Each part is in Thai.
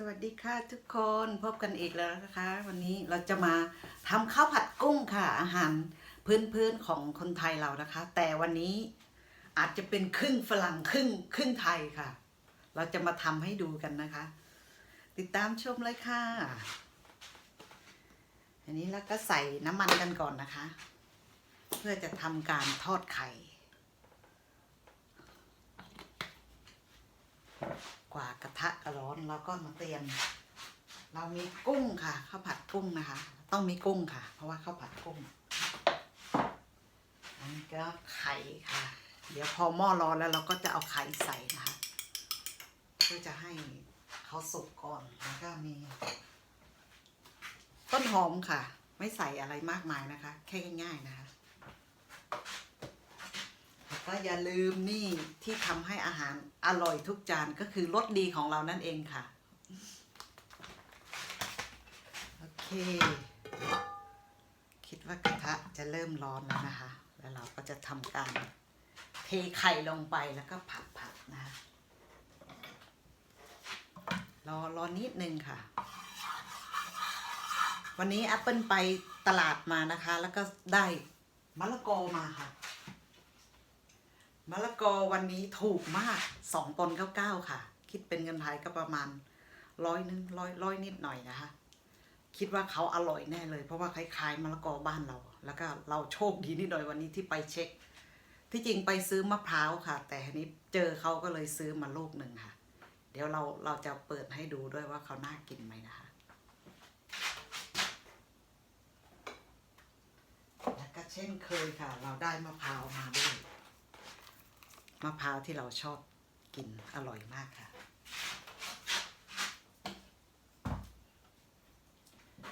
สวัสดีค่ะทุกคนพบกันอีกแล้วนะคะ วันนี้เราจะมาทำข้าวผัดกุ้งค่ะ อาหารพื้นๆของคนไทยเรานะคะ แต่วันนี้อาจจะเป็นครึ่งฝรั่งครึ่งครึ่งไทยค่ะ เราจะมาทำให้ดูกันนะคะ ติดตามชมเลยค่ะ อันนี้เราก็ใส่น้ำมันกันก่อนนะคะ เพื่อจะทำการทอดไข่ ว่ากระทะกร้อนเราก็มาเตรียม เรามีกุ้งค่ะข้าวผัดกุ้งนะคะ ต้องมีกุ้งค่ะ เพราะว่าข้าวผัดกุ้งอันนี้ก็ไข่ค่ะ เดี๋ยวพอหม้อร้อนแล้วเราก็จะเอาไข่ใส่นะคะเพื่อจะให้เขาสุกก่อนแล้วก็มี ต้นหอมค่ะ ไม่ใส่อะไรมากมายนะคะ แค่ง่าย ๆนะคะ ก็อย่าลืมนี่ที่ทำให้อาหารอร่อยทุกจานก็คือรสดีของเรานั่นเองค่ะ โอเค คิดว่ากระทะจะเริ่มร้อนแล้วนะคะ แล้วเราก็จะทำการเทไข่ลงไปแล้วก็ผัดผัดๆนะคะรอรอนิดนึงค่ะ วันนี้แอปเปิลไปตลาดมานะคะ แล้วก็ได้มะละกอมาค่ะ มะละกอวันนี้ถูกมากสองปนเก้าเก้าค่ะ คิดเป็นเงินไทยก็ประมาณร้อยนึงร้อยร้อยนิดหน่อยนะคะ คิดว่าเขาอร่อยแน่เลย เพราะว่าคล้ายๆมะละกอบ้านเรา แล้วก็เราโชคดีนิดหน่อยวันนี้ที่ไปเช็ค ที่จริงไปซื้อมะพร้าวค่ะ แต่ทีนี้เจอเขาก็เลยซื้อมาลูกหนึ่งค่ะ เดี๋ยวเราเราจะเปิดให้ดูด้วยว่าเขาน่ากินไหมนะคะ แล้วก็เช่นเคยค่ะ เราได้มะพร้าวมาด้วย มะพร้าวที่เราชอบกินอร่อยมากค่ะ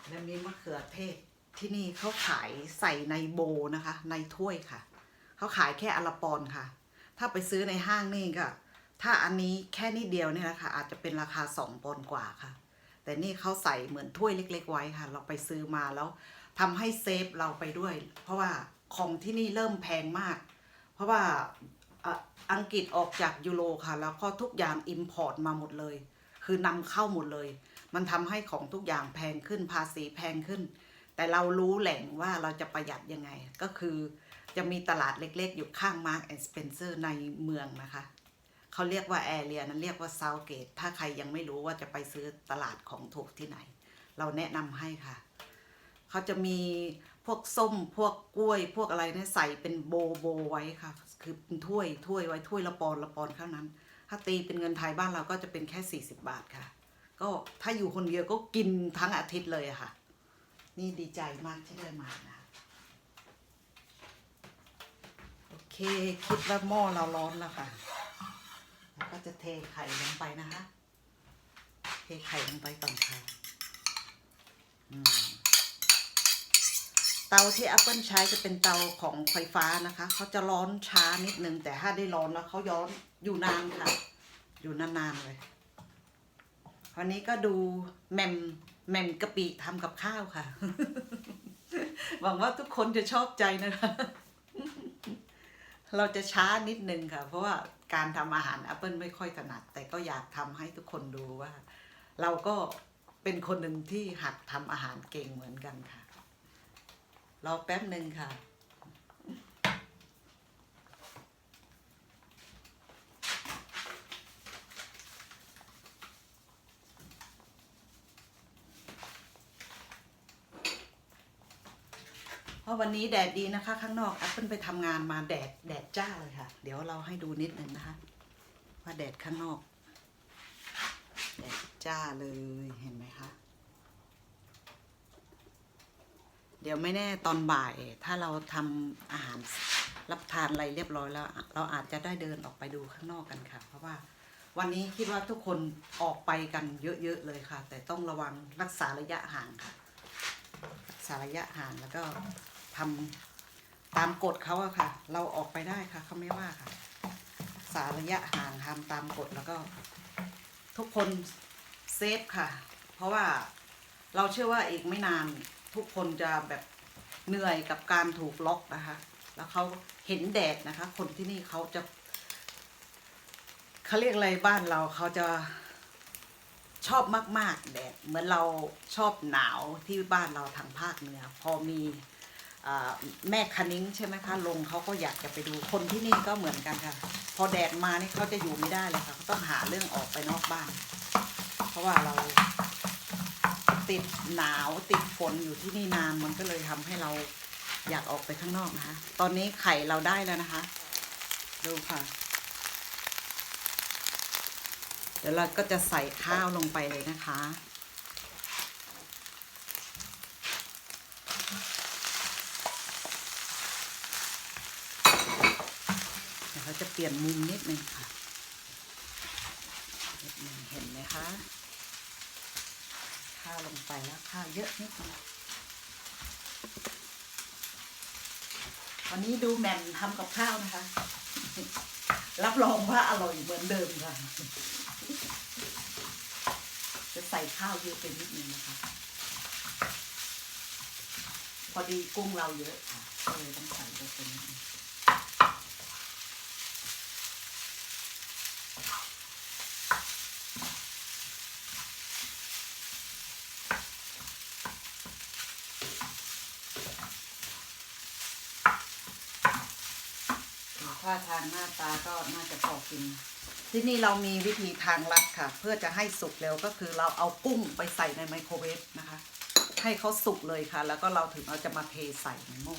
แล้วมีมะเขือเทศที่นี่เขาขายใส่ในโบนะคะ ในถ้วยค่ะ เขาขายแค่อลาปอนค่ะ ถ้าไปซื้อในห้างนี่ก็ถ้าอันนี้แค่นิดเดียวเนี่ยนะคะอาจจะเป็นราคาสองปอนกว่าค่ะ แต่นี่เขาใส่เหมือนถ้วยเล็ก ๆ ไว้ค่ะ เราไปซื้อมาแล้วทำให้เซฟเราไปด้วย เพราะว่าของที่นี่เริ่มแพงมาก เพราะว่า อังกฤษออกจากยูโรค่ะ แล้วก็ทุกอย่างอิมพอร์ตมาหมดเลย คือนำเข้าหมดเลย มันทำให้ของทุกอย่างแพงขึ้นภาษีแพงขึ้น แต่เรารู้แหล่งว่าเราจะประหยัดยังไง ก็คือจะมีตลาดเล็กๆ อยู่ข้าง Mark and Spencer ในเมืองนะคะเขาเรียกว่าแอเรียนั้นเรียกว่า Southgate ถ้าใครยังไม่รู้ว่าจะไปซื้อตลาดของถูกที่ไหน เราแนะนำให้ค่ะ เขาจะมีพวกส้มพวกกล้วยพวกอะไรเนี่ยใส่เป็นโบโบไว้ค่ะ คือเป็นถ้วยถ้วยไว้ถ้วยละปอนละปอนเท่านั้น ถ้าตีเป็นเงินไทยบ้านเราก็จะเป็นแค่ 40 บาทค่ะ ก็ถ้าอยู่คนเดียวก็กินทั้งอาทิตย์เลยค่ะ นี่ดีใจมากที่ได้มานะโอเคคิดว่าหม้อเราร้อนแล้วค่ะแล้วก็จะเทไข่ลงไปนะคะ เทไข่ลงไปก่อนค่ะอืม เตาที่ Apple ใช้จะเป็นเตาของไฟฟ้านะคะ เขาจะร้อนช้านิดนึง แต่ถ้าได้ร้อนแล้วเขาย้อนอยู่นานค่ะ อยู่นานๆเลย วันนี้ก็ดูแหมมแหมมกะปิทำกับข้าวค่ะ หวังว่าทุกคนจะชอบใจนะคะ เราจะช้านิดนึงค่ะ เพราะว่าการทำอาหาร Apple ไม่ค่อยถนัด แต่ก็อยากทำให้ทุกคนดูว่า เราก็เป็นคนหนึ่งที่หัดทำอาหารเก่งเหมือนกันค่ะ รอแป๊บหนึ่งค่ะ เพราะวันนี้แดดดีนะคะ ข้างนอกแอปเปิลไปทำงานมาแดดแดดจ้าเลยค่ะ เดี๋ยวเราให้ดูนิดนึงนะคะ ว่าแดดข้างนอก แดดจ้าเลยเห็นไหมคะ เดี๋ยวไม่แน่ตอนบ่าย ถ้าเราทำอาหารรับทานอะไรเรียบร้อยแล้ว เราอาจจะได้เดินออกไปดูข้างนอกกันค่ะ เพราะว่าวันนี้คิดว่าทุกคนออกไปกันเยอะๆเลยค่ะ แต่ต้องระวังรักษาระยะห่างค่ะรักษาระยะห่างแล้วก็ทำตามกฎเขาอะค่ะ เราออกไปได้ค่ะเขาไม่ว่าค่ะรักษาระยะห่างทำตามกฎแล้วก็ ทุกคนเซฟค่ะ เพราะว่าเราเชื่อว่าอีกไม่นาน ทุกคนจะแบบเหนื่อยกับการถูกล็อกนะคะ แล้วเขาเห็นแดดนะคะ คนที่นี่เขาจะเขาเรียกอะไรบ้านเราเขาจะชอบมาก ๆ แดดเหมือนเราชอบหนาวที่บ้านเราทางภาคเหนือ พอมีอแม่คณิ้งใช่ไหมคะลงเขาก็อยากจะไปดูคนที่นี่ก็เหมือนกันค่ะ พอแดดมานี่เขาจะอยู่ไม่ได้เลยค่ะเขาต้องหาเรื่องออกไปนอกบ้าน เพราะว่าเรา ติดหนาวติดฝนอยู่ที่นี่นานมันก็เลยทำให้เราอยากออกไปข้างนอกนะคะ ตอนนี้ไข่เราได้แล้วนะคะ ดูค่ะ เดี๋ยวเราก็จะใส่ข้าวลงไปเลยนะคะ เดี๋ยวเราจะเปลี่ยนมุมนิดนึงค่ะ เห็นไหมคะ ข้าวลงไปแล้วข้าวเยอะนิดนึงวันนี้ดูแหม่มทำกับข้าวนะคะ รับรองว่าอร่อยเหมือนเดิมค่ะ จะใส่ข้าวเยอะไปนิดนึงนะคะ พอดีกุ้งเราเยอะค่ะก็เลยต้องใส่ไปเป็น นิดนึงดูท่าทางหน้าตาก็น่าจะพอกิน ที่นี่เรามีวิธีทางลัดค่ะ เพื่อจะให้สุกเร็วก็คือเราเอากุ้งไปใส่ในไมโครเวฟนะคะ ให้เขาสุกเลยค่ะ แล้วก็เราถึงเราจะมาเทใส่ในหม้อ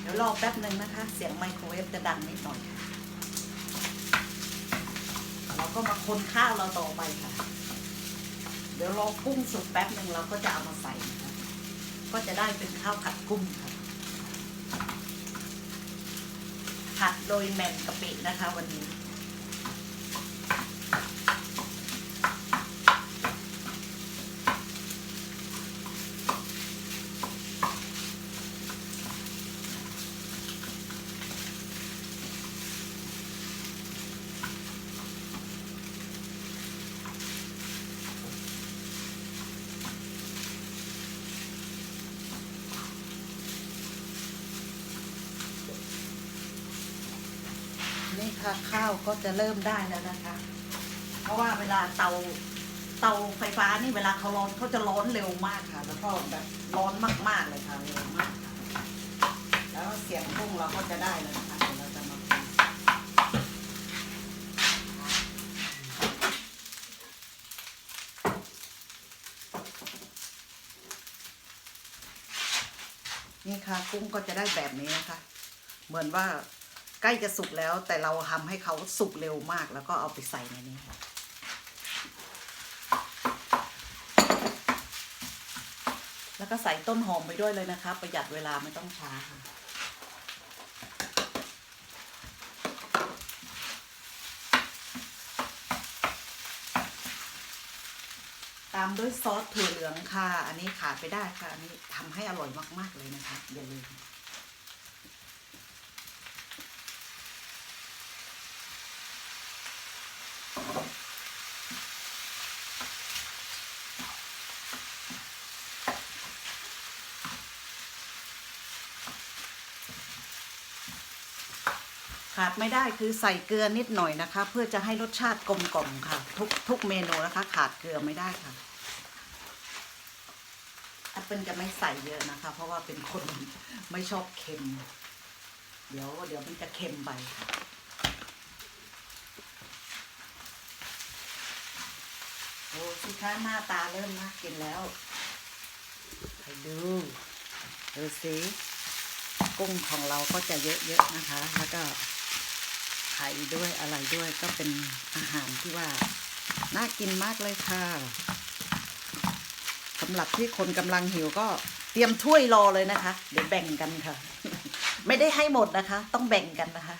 เดี๋ยวรอแป๊บหนึ่งนะคะ เสียงไมโครเวฟจะดังนิดหน่อยเราก็มาคนข้าวเราต่อไปค่ะ เดี๋ยวรอกุ้งสุกแป๊บหนึ่งเราก็จะเอามาใส่นะคะก็จะได้เป็นข้าวผัดกุ้งค่ะ ผัดโดยแมงกะปินะคะวันนี้ คะข้าวก็จะเริ่มได้แล้วนะคะ เพราะว่าเวลาเตาเตาไฟฟ้านี่เวลาเขาร้อนเขาจะร้อนเร็วมากค่ะ แล้วก็แบบร้อนมากๆเลยค่ะเร็วมากค่ะแล้วเสียงกุ้งเราก็จะได้แล้วนะคะเราจะมานี่ค่ะกุ้งก็จะได้แบบนี้นะคะ เหมือนว่า ใกล้จะสุกแล้ว แต่เราทำให้เขาสุกเร็วมาก แล้วก็เอาไปใส่ในนี้ค่ะแล้วก็ใส่ต้นหอมไปด้วยเลยนะคะ ประหยัดเวลาไม่ต้องช้าค่ะตามด้วยซอสถั่วเหลืองค่ะ อันนี้ขาดไปได้ค่ะ อันนี้ทำให้อร่อยมาก ๆ เลยนะคะ อย่าลืม ขาดไม่ได้คือใส่เกลือนิดหน่อยนะคะ เพื่อจะให้รสชาติกลมกล่อมค่ะ ทุกทุกเมนูนะคะ ขาดเกลือไม่ได้ค่ะแอปเปิลจะไม่ใส่เยอะนะคะ เพราะว่าเป็นคนไม่ชอบเค็ม เดี๋ยว เดี๋ยวมันจะเค็มไปค่ะโอ้สิคะหน้าตาเริ่มน่ากินแล้วไปดูดูสิกุ้งของเราก็จะเยอะๆนะคะ แล้วก็ ข่ด้วยอะไรด้วยก็เป็นอาหารที่ว่า น่ากินมากเลยค่ะสำหรับที่คนกำลังหิวก็เตรียมถ้วยรอเลยนะคะ เดี๋ยวแบ่งกันค่ะ ไม่ได้ให้หมดนะคะ ต้องแบ่งกันนะคะ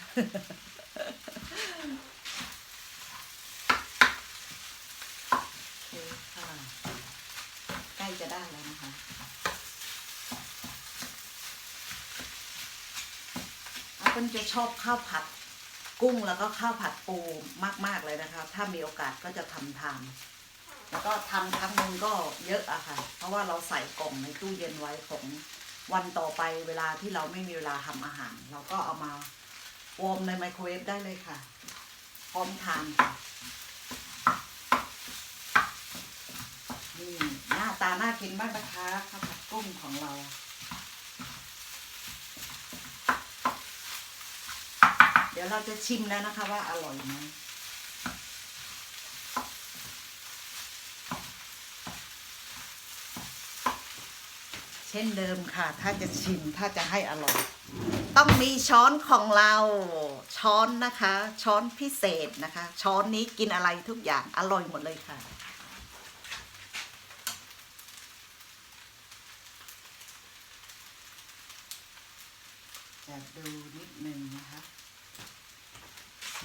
คค่ะใกล้จะได้แล้วนะคะอาเปิ้ลจะชอบข้าวผัด กุ้งแล้วก็ข้าวผัดปูมาก ๆเลยนะคะ ถ้ามีโอกาสก็จะทำทานแล้วก็ทำครั้งหนึงก็เยอะอะค่ะ เพราะว่าเราใส่กล่องในตู้เย็นไว้ของวันต่อไปเวลาที่เราไม่มีเวลาทำอาหาร เราก็เอามาวอร์มในไมโครเวฟได้เลยค่ะ พร้อมทานค่ะนี่หน้าตาน่ากินมากนะคะข้าวผัดกุ้งของเรา ดี๋ยวเราจะชิมแล้วนะคะว่าอร่อยไหมเช่นเดิมค่ะ ถ้าจะชิมถ้าจะให้อร่อย ต้องมีช้อนของเรา ช้อนนะคะ ช้อนพิเศษนะคะ ช้อนนี้กินอะไรทุกอย่างอร่อยหมดเลยค่ะจะดูนิดนึงนะคะ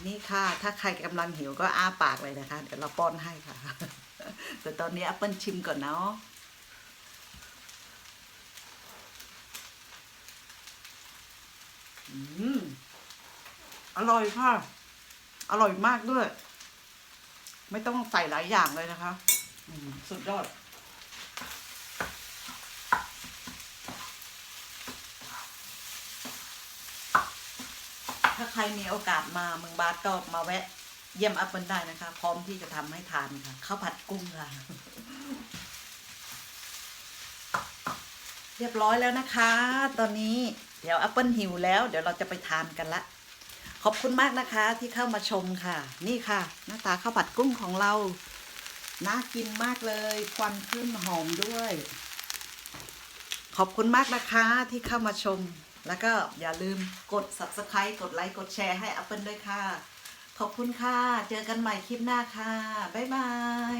นี่ค่ะ ถ้าใครกำลังหิวก็อ้าปากเลยนะคะ เดี๋ยวเราป้อนให้ค่ะ แต่ตอนนี้แอปเปิลชิมก่อนเนาะอืมอร่อยค่ะ อร่อยมากด้วย ไม่ต้องใส่หลายอย่างเลยนะคะ สุดยอด ใครมีโอกาสมาเมืองบาสก็มาแวะ เยี่ยมแอปเปิลได้นะคะ พร้อมที่จะทำให้ทานค่ะข้าวผัดกุ้งค่ะเรียบร้อยแล้วนะคะ ตอนนี้เดี๋ยวแอปเปิลหิวแล้ว เดี๋ยวเราจะไปทานกันละ ขอบคุณมากนะคะที่เข้ามาชมค่ะ นี่ค่ะ หน้าตาข้าวผัดกุ้งของเรา น่ากินมากเลย ควันขึ้นหอมด้วย ขอบคุณมากนะคะที่เข้ามาชม แล้วก็อย่าลืมกด subscribe กดไลค์ กดแชร์ให้ Apple ด้วยค่ะ ขอบคุณค่ะ เจอกันใหม่คลิปหน้าค่ะ บ๊ายบาย